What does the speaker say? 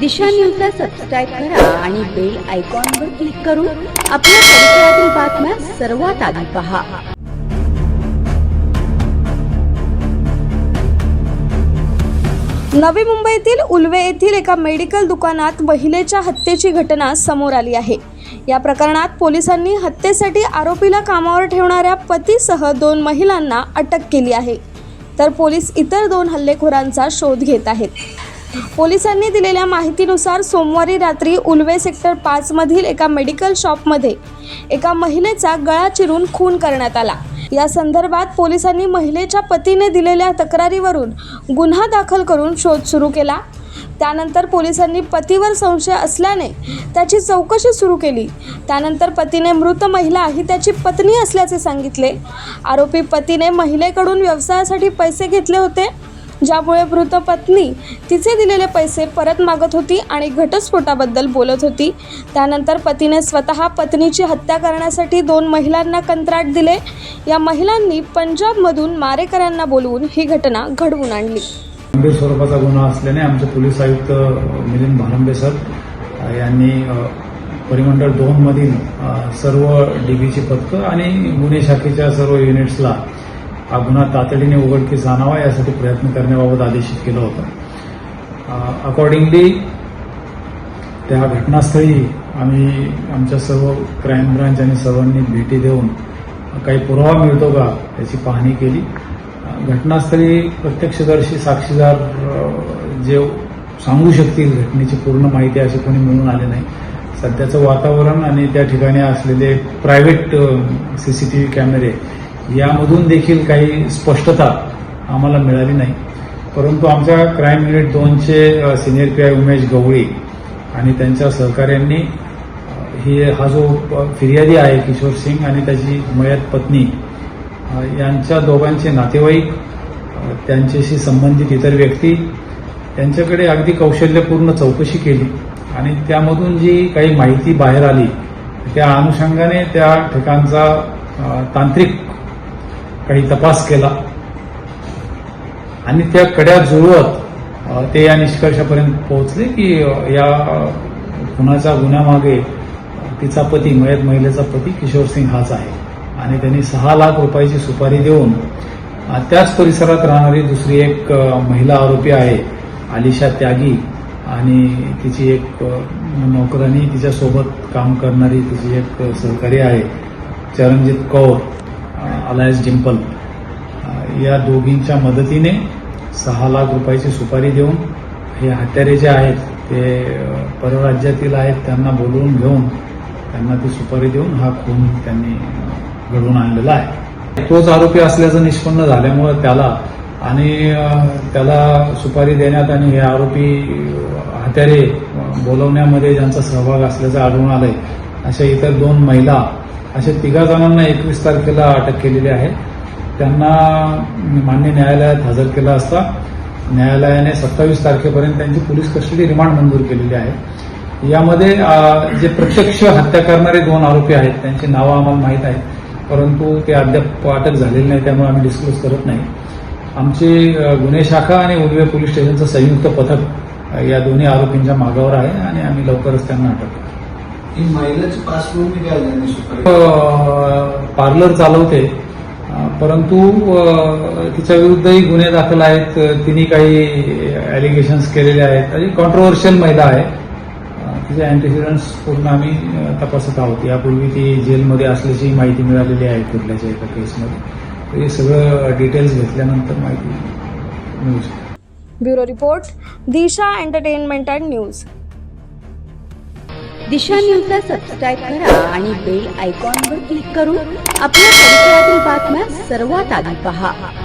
दिशा न्यूजला सबस्क्राईब करा आणि बेल आयकॉनवर क्लिक करून आपल्या परिसरातील बातम्या सर्वात आधी पहा. नवी मुंबईतील उल्वे येथील एका मेडिकल दुकानात महिलेच्या हत्येची घटना समोर आली आहे. या प्रकरणात पोलिसांनी हत्येसाठी आरोपीला कामावर ठेवणाऱ्या पतीसह दोन महिलांना अटक केली आहे. तर पोलीस इतर दोन हल्लेखोरांचा शोध घेत आहेत. पोलिसांनी दिलेल्या माहितीनुसार सोमवारी रात्री उल्वे सेक्टर पाचमधील एका मेडिकल शॉपमध्ये एका महिलेचा गळा चिरून खून करण्यात आला. या संदर्भात पोलिसांनी महिलेच्या पतीने दिलेल्या तक्रारीवरून गुन्हा दाखल करून शोध सुरू केला. त्यानंतर पोलिसांनी पतीवर संशय असल्याने त्याची चौकशी सुरू केली. त्यानंतर पतीने मृत महिला ही त्याची पत्नी असल्याचे सांगितले. आरोपी पतीने महिलेकडून व्यवसायासाठी पैसे घेतले होते. ज्यामुळे मृत पत्नी तिचे दिलेले पैसे परत मागत होती आणि घटस्फोटाबद्दल बोलत होती. त्यानंतर पतीने स्वतः पत्नीची हत्या करण्यासाठी दोन महिलांना कंत्राट दिले. या महिलांनी पंजाबमधून मारेकऱ्यांना बोलवून ही घटना घडवून आणली. गंभीर स्वरूपाचा गुन्हा असल्याने आमचे पोलीस आयुक्त मिलिंद भालंबे सर यांनी परिमंडळ दोन मधील सर्व डीबीची पथकं आणि गुन्हे शाखेच्या सर्व युनिट्सला हा गुन्हा तातडीने उघडकीस आणावा यासाठी प्रयत्न करण्याबाबत आदेशित केलं होतं. अकॉर्डिंगली त्या घटनास्थळी आम्ही आमच्या सर्व क्राईम ब्रांच आणि सर्वांनी भेटी देऊन काही पुरावा मिळतो का याची पाहणी केली. घटनास्थळी प्रत्यक्षदर्शी साक्षीदार जे सांगू शकतील घटनेची पूर्ण माहिती अशी कोणी मिळून आले नाही. सध्याचं वातावरण आणि त्या ठिकाणी असलेले प्रायव्हेट सीसीटीव्ही कॅमेरे यामधून देखील काही स्पष्टता आम्हाला मिळाली नाही. परंतु आमच्या क्राईम युनिट दोनचे senior P I Umesh Gawali आणि त्यांच्या सहकाऱ्यांनी ही हा जो फिर्यादी आहे किशोर सिंग आणि त्याची मयत पत्नी यांच्या दोघांचे नातेवाईक त्यांच्याशी संबंधित इतर व्यक्ती त्यांच्याकडे अगदी कौशल्यपूर्ण चौकशी केली आणि त्यामधून जी काही माहिती बाहेर आली त्या अनुषंगाने त्या ठिकाणचा तांत्रिक काही तपास केला. आणि त्या कड्या जुळवत ते या निष्कर्षापर्यंत पोहोचले की या खुनाच्या गुन्ह्यामागे तिचा पती मयत महिलेचा पती किशोर सिंग हाच आहे. आणि त्यांनी सहा लाख रुपयाची सुपारी देऊन त्याच परिसरात राहणारी दुसरी एक महिला आरोपी आहे आलिशा त्यागी. आणि तिची एक नोकरानी तिच्यासोबत काम करणारी तिची एक सहकारी आहे चरणजित कौर. अलायन्स डिम्पल या दोघींच्या मदतीने सहा लाख रुपयाची सुपारी देऊन हे हत्यारे जे आहेत ते परराज्यातील आहेत त्यांना बोलवून घेऊन त्यांना ती सुपारी देऊन हा खून त्यांनी घडवून आणलेला आहे. तोच आरोपी असल्याचं निष्पन्न झाल्यामुळे त्याला आणि त्याला सुपारी देण्यात आणि हे आरोपी हत्यारे बोलवण्यामध्ये ज्यांचा सहभाग असल्याचं आढळून आलंय अशा इतर दोन महिला अशा तिघा जणांना एकवीस तारखेला अटक केलेली आहे. त्यांना मान्य न्यायालयात हजर केला असता न्यायालयाने सत्तावीस तारखेपर्यंत त्यांची पोलीस कस्टडी रिमांड मंजूर केलेली आहे. यामध्ये जे प्रत्यक्ष हत्या करणारे दोन आरोपी आहेत त्यांची नावं आम्हाला माहीत आहेत परंतु ते अद्याप अटक झालेली नाही त्यामुळे आम्ही डिस्क्लोज करत नाही. आमची गुन्हे शाखा आणि उर्वे पोलीस स्टेशनचं संयुक्त पथक या दोन्ही आरोपींच्या मागावर आहे आणि आम्ही लवकरच त्यांना अटक करू. ही महिलेची पार्श्वभूमी काय झाली सुपारी. अ, पार्लर चालवते. परंतु तिच्या विरुद्धही गुन्हे दाखल आहेत. तिने काही अलिगेशन्स केलेले आहेत. आणि कॉन्ट्रोवर्शियल महिला आहे. तिचे अँटीसिडंट्स पूर्ण आम्ही तपासत आहोत. यापूर्वी ती जेलमध्ये असल्याची माहिती मिळालेली आहे कुठल्याच्या एका केसमध्ये तर हे सगळं डिटेल्स घेतल्यानंतर माहिती मिळू शकते. Bureau report Disha entertainment and news. Disha न्यूजला सबस्क्राईब करा आणि बेल आयकॉनवर क्लिक करून आपल्या परिसरातील बातम्या सर्वात आधी पहा.